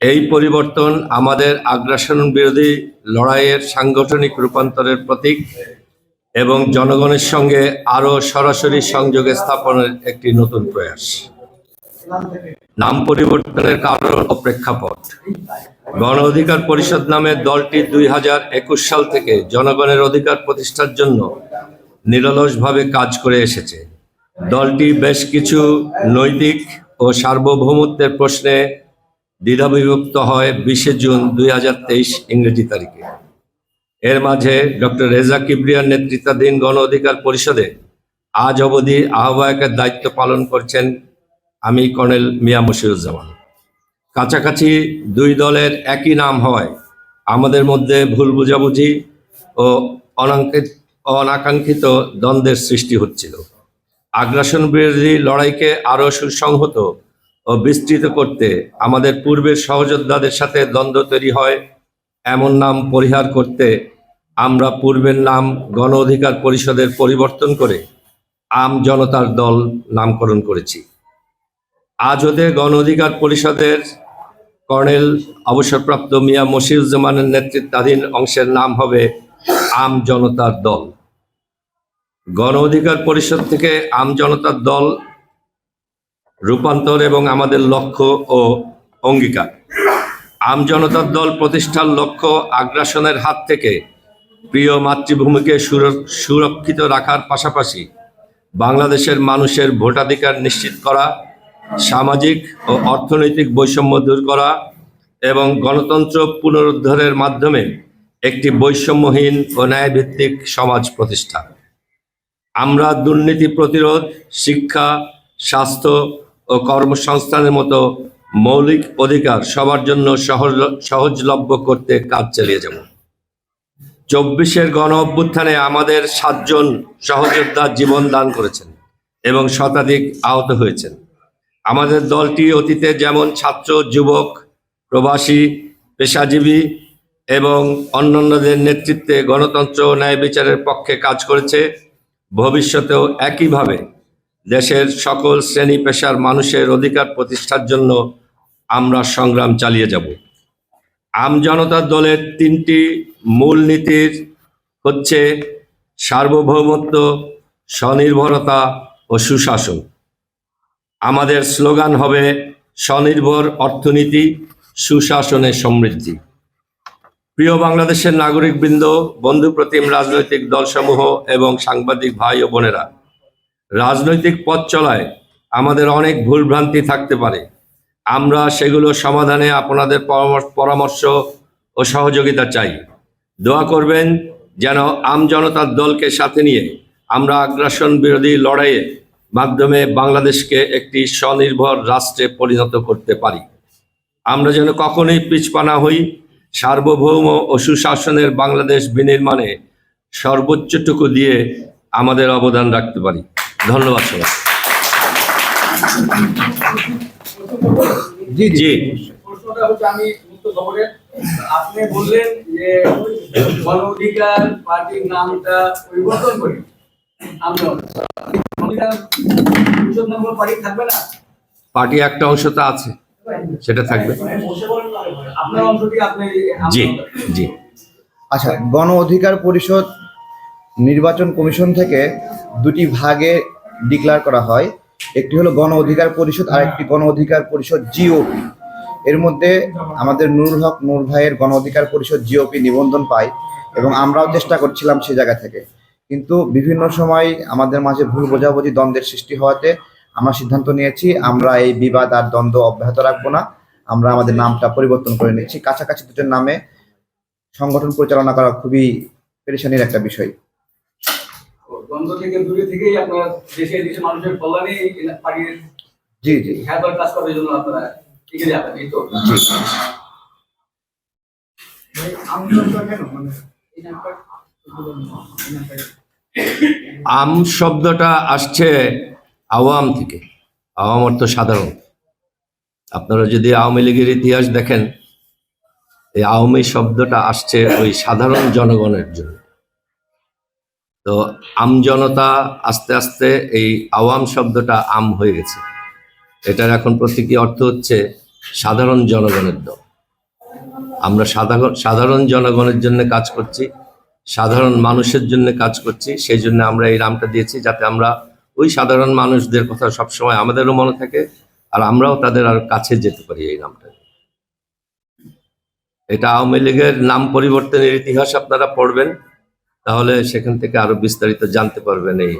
এই পরিবর্তন আমাদের আগ্রাসন বিরোধী লড়াইয়ের সাংগঠনিক রূপান্তরের প্রতীক এবং জনগণের সঙ্গে আরও সরাসরি সংযোগে স্থাপনের একটি নতুন প্রয়াস। নাম পরিবর্তনের কারণ ও প্রেক্ষাপট। গণ অধিকার পরিষদ নামে দলটি দুই হাজার একুশ সাল থেকে জনগণের অধিকার প্রতিষ্ঠার জন্য নিরলসভাবে কাজ করে এসেছে। দলটি বেশ কিছু নৈতিক ও সার্বভৌমত্বের প্রশ্নে দ্বিধাবিভক্ত হয় বিশে জুন দুই হাজার তেইশ ইংরেজি তারিখে। এর মাঝে ডক্টর রেজা কিবরিয়ার নেতৃত্বাধীন গণ অধিকার পরিষদে আজ অবধি আহ্বায়কের দায়িত্ব পালন করছেন আমি কর্নেল মিয়া মশিরুজ্জামান। কাছাকাছি দুই দলের একই নাম হয় আমাদের মধ্যে ভুল বুঝাবুঝি ও অনাঙ্কিত অনাকাঙ্ক্ষিত দ্বন্দ্বের সৃষ্টি হচ্ছিল। আগ্রাসন বিরোধী লড়াইকে আরও সুসংহত ও বিস্তৃত করতে আমাদের পূর্বের সহযোদ্ধাদের সাথে দ্বন্দ্ব তৈরি হয়, এমন নাম পরিহার করতে আমরা পূর্বের নাম গণ অধিকার পরিষদের পরিবর্তন করে আম জনতার দল নামকরণ করেছি। আজ হতে গণ অধিকার পরিষদের কর্নেল অবসরপ্রাপ্ত মিয়া মশিউজ্জামানের নেতৃত্বাধীন অংশের নাম হবে আম জনতার দল। গণ অধিকার পরিষদ থেকে আম জনতার দল রূপান্তর এবং আমাদের লক্ষ্য ও অঙ্গীকার। আম জনতার দল প্রতিষ্ঠার লক্ষ্য আগ্রাসনের হাত থেকে প্রিয় মাতৃভূমিকে সুর- সুরক্ষিত রাখার পাশাপাশি বাংলাদেশের মানুষের ভোটাধিকার নিশ্চিত করা, সামাজিক ও অর্থনৈতিক বৈষম্য দূর করা এবং গণতন্ত্র পুনরুদ্ধারের মাধ্যমে একটি বৈষম্যহীন ও ন্যায়ভিত্তিক সমাজ প্রতিষ্ঠা। আমরা দুর্নীতি প্রতিরোধ, শিক্ষা, স্বাস্থ্য ও কর্মসংস্থানের মতো মৌলিক অধিকার সবার জন্য সহজ সহজলভ্য করতে কাজ চালিয়ে যাব। চব্বিশের গণ অভ্যুত্থানে আমাদের সাতজন সহযোদ্ধা জীবন দান করেছেন এবং শতাধিক আহত হয়েছেন। আমাদের দলটি অতীতে যেমন ছাত্র, যুবক, প্রবাসী, পেশাজীবী এবং অন্যান্যদের নেতৃত্বে গণতন্ত্র ন্যায় বিচারের পক্ষে কাজ করেছে, ভবিষ্যতেও একইভাবে দেশের সকল শ্রেণি পেশার মানুষের অধিকার প্রতিষ্ঠার জন্য আমরা সংগ্রাম চালিয়ে যাব। আম জনতা দলের তিনটি মূল নীতির হচ্ছে সার্বভৌমত্ব, স্বনির্ভরতা ও সুশাসন। আমাদের স্লোগান হবে স্বনির্ভর অর্থনীতি সুশাসনের সমৃদ্ধি। প্রিয় বাংলাদেশের নাগরিকবৃন্দ বন্ধুপ্রতিম রাজনৈতিক দলসমূহ এবং সাংবাদিক ভাই ও বোনেরা রাজনৈতিক পথ চলায় আমাদের অনেক ভুলভ্রান্তি থাকতে পারে। আমরা সেগুলো সমাধানে আপনাদের পরামর্শ- ও সহযোগিতা চাই। দোয়া করবেন যেন আম জনতার দলকে সাথে নিয়ে আমরা আগ্রাসন বিরোধী লড়াইয়ের মাধ্যমে বাংলাদেশকে একটি স্বনির্ভর রাষ্ট্রে পরিণত করতে পারি। আমরা যেন কখনোই পিছপানা হই। সার্বভৌম ও সুশাসনের বাংলাদেশ বিনির্মাণে সর্বোচ্চটুকু দিয়ে আমাদের অবদান রাখতে পারি। ধন্যবাদ সবাই জি জি। জি। প্রশ্নটা হচ্ছে আমি আপনি বললেন যে পার্টির নামটা পরিবর্তন করে। পার্টি থাকবে না? পার্টি একটা অংশ তো আছে সেটা থাকবে। আপনার অংশটি আপনি জি জি। আচ্ছা গণ অধিকার পরিষদ নির্বাচন কমিশন থেকে দুটি ভাগে ডিক্লেয়ার করা হয়। একটি হলো গণ অধিকার পরিষদ আর একটি গণ অধিকার পরিষদ জিওপি এর মধ্যে আমাদের নুরুল হক নূর ভাইয়ের গণ অধিকার পরিষদ জিওপি নিবন্ধন পায় এবং আমরাও চেষ্টা করছিলাম সে জায়গা থেকে। কিন্তু বিভিন্ন সময় আমাদের মাঝে ভুল বোঝাবুঝি দ্বন্দ্বের সৃষ্টি হওয়াতে আমরা সিদ্ধান্ত নিয়েছি, আমরা এই বিবাদ আর দ্বন্দ্ব অব্যাহত রাখব না। আমরা আমাদের নামটা পরিবর্তন করে নিচ্ছি। কাছাকাছি দুটোর নামে সংগঠন পরিচালনা করা খুবই পেরেশানির একটা বিষয়। দ্বন্দ্ব থেকে দূরে থেকেই আপনারা মানুষের কল্যাণে পার্টির জি জি। খ্যাত কাজ করার জন্য আপনারা এগিয়ে যাবেন এই তো। আম শব্দটা আসছে আওয়াম থেকে। আওয়াম অর্থ সাধারণ। আপনারা যদি আওয়ামী লীগের ইতিহাস দেখেন এই আওয়ামী শব্দটা আসছে ওই সাধারণ জনগণের জন্য। তো আম জনতা আস্তে আস্তে এই আওয়াম শব্দটা আম হয়ে গেছে। এটার এখন প্রতীকী অর্থ হচ্ছে সাধারণ জনগণের দল। আমরা সাধারণ সাধারণ জনগণের জন্য কাজ করছি, সাধারণ মানুষের জন্য কাজ করছি, সেই জন্য আমরা এই নামটা দিয়েছি যাতে আমরা ওই সাধারণ মানুষদের কথা সবসময় আমাদেরও মনে থাকে আর আমরাও তাদের আর কাছে যেতে পারি এই নামটা এটা আওয়ামী লীগের নাম পরিবর্তনের ইতিহাস আপনারা পড়বেন। তাহলে সেখান থেকে আরও বিস্তারিত জানতে পারবেন এই